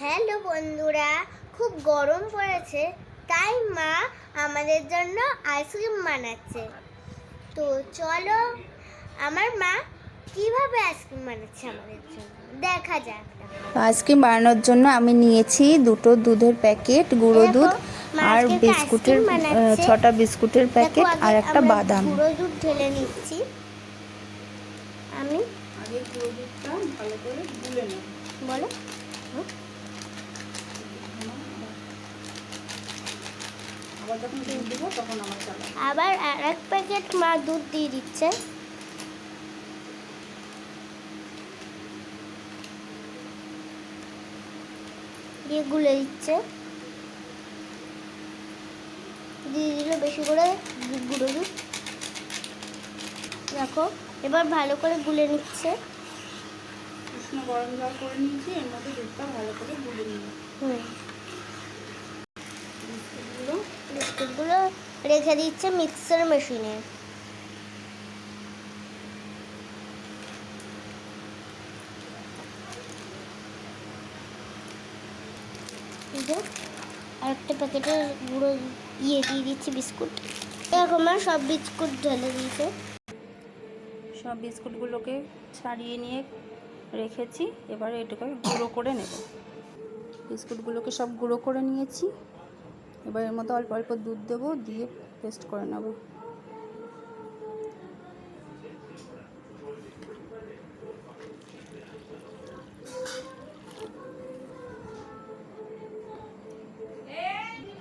Hello বন্ধুরা খুব গরম পড়েছে তাই মা আমাদের জন্য আইসক্রিম বানাচ্ছে। তো চলো আমার মা কীভাবে আইসক্রিম বানাচ্ছে আমাদের জন্য? দেখা যাক। আইসক্রিম বানানোর জন্য আমি নিয়েছি দুটো দুধের প্যাকেট গুঁড়ো দুধ আর বিস্কুটের ছটা বিস্কুটের প্যাকেট আর একটা বাদাম। গুঁড়ো দুধ ঢেলে নিচ্ছি। আমি আগে গুঁড়ো দুধটা ভালো করে গুলে নেব। বলো। আবার যখন দুধ দেবো তখন আমার চালা আবার আর এক প্যাকেট মা দুধ দিয়ে দিচ্ছে। দিয়ে গুলে দিচ্ছে। দিয়ে দিল বেশি করে গুঁড়ো দুধ। দেখো এবার ভালো করে গুলে নিচ্ছে। উষ্ণ গরম জল করে নিয়েছি এর মধ্যে দুধটা ভালো করে গুলে নিয়ে হুম। বিস্কুটগুলো রেখে দিচ্ছে মিক্সার মেশিনে আরেকটা প্যাকেটে গুঁড়ো ইয়ে দিয়ে দিচ্ছি বিস্কুট। এরকম সব বিস্কুট ঢেলে দিয়েছে। সব বিস্কুটগুলোকে ছাড়িয়ে নিয়ে রেখেছি, এবারে এটাকে গুঁড়ো করে নেব। বিস্কুটগুলোকে সব গুঁড়ো করে নিয়েছি। এবার এর মধ্যে অল্প অল্প দুধ দেবো দিয়ে পেস্ট করে নেব।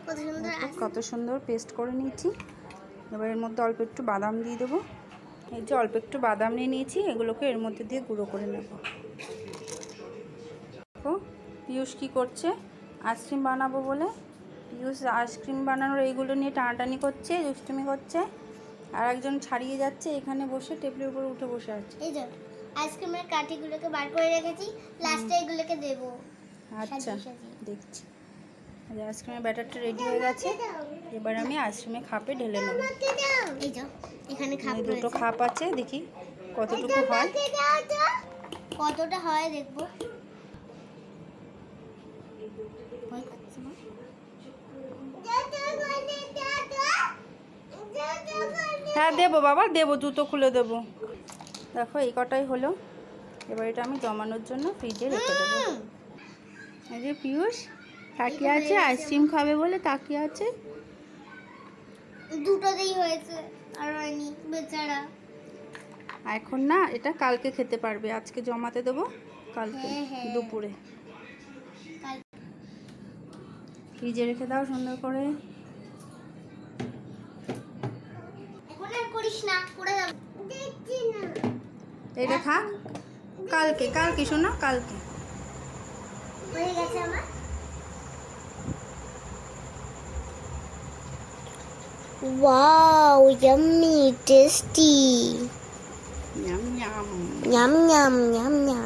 কত সুন্দর কত সুন্দর পেস্ট করে নিয়েছি। এবার এর মধ্যে অল্প একটু বাদাম দিয়ে দেবো। এই যে অল্প একটু বাদাম নিয়ে নিয়েছি এগুলোকে এর মধ্যে দিয়ে গুঁড়ো করে নেব। দেখো পিয়ুষ কী করছে? আইসক্রিম বানাবো বলে। পিয়ুষ আইসক্রিম বানানোর এইগুলো নিয়ে টানাটানি করছে দুষ্টুমি করছে। আর একজন ছাড়িয়ে যাচ্ছে এখানে বসে টেবিলের উপর উঠে বসে আছে। এই যে আইসক্রিমের কাঠিগুলোকে বার করে রেখেছি লাস্টে এগুলোকে দেবো। আচ্ছা। দেখছি। আইসক্রিমের ব্যাটারটা রেডি হয়ে গেছে। এবার আমি আইসক্রিমে খাপে ঢেলে নেব। এই যে এখানে খাপ দুটো খাপ আছে দেখি কতটুকু হয়। কতটা হয় দেখব? হ্যাঁ দেবো বাবা দেবো জুতো খুলে দেবো। দেখো এই কটাই হলো। এবার এটা আমি জমানোর জন্য ফ্রিজে রেখে দেবো। এই যে পিয়ুষ তাকিয়ে আছে? আইসক্রিম খাবে বলে তাকিয়ে আছে? দুটোতেই হয়েছে আর হয়নি বেচারা। এখন না এটা কালকে খেতে পারবে। আজকে জমাতে দেবো কালকে হ্যাঁ, হ্যাঁ। দুপুরে। ফ্রিজে রেখে দাও সুন্দর করে এটা খা কালকে কালকে শোনা কালকে হয়ে গেছে আমার Wow, yummy, tasty. Yum, yum. Yum, yum, yum, yum.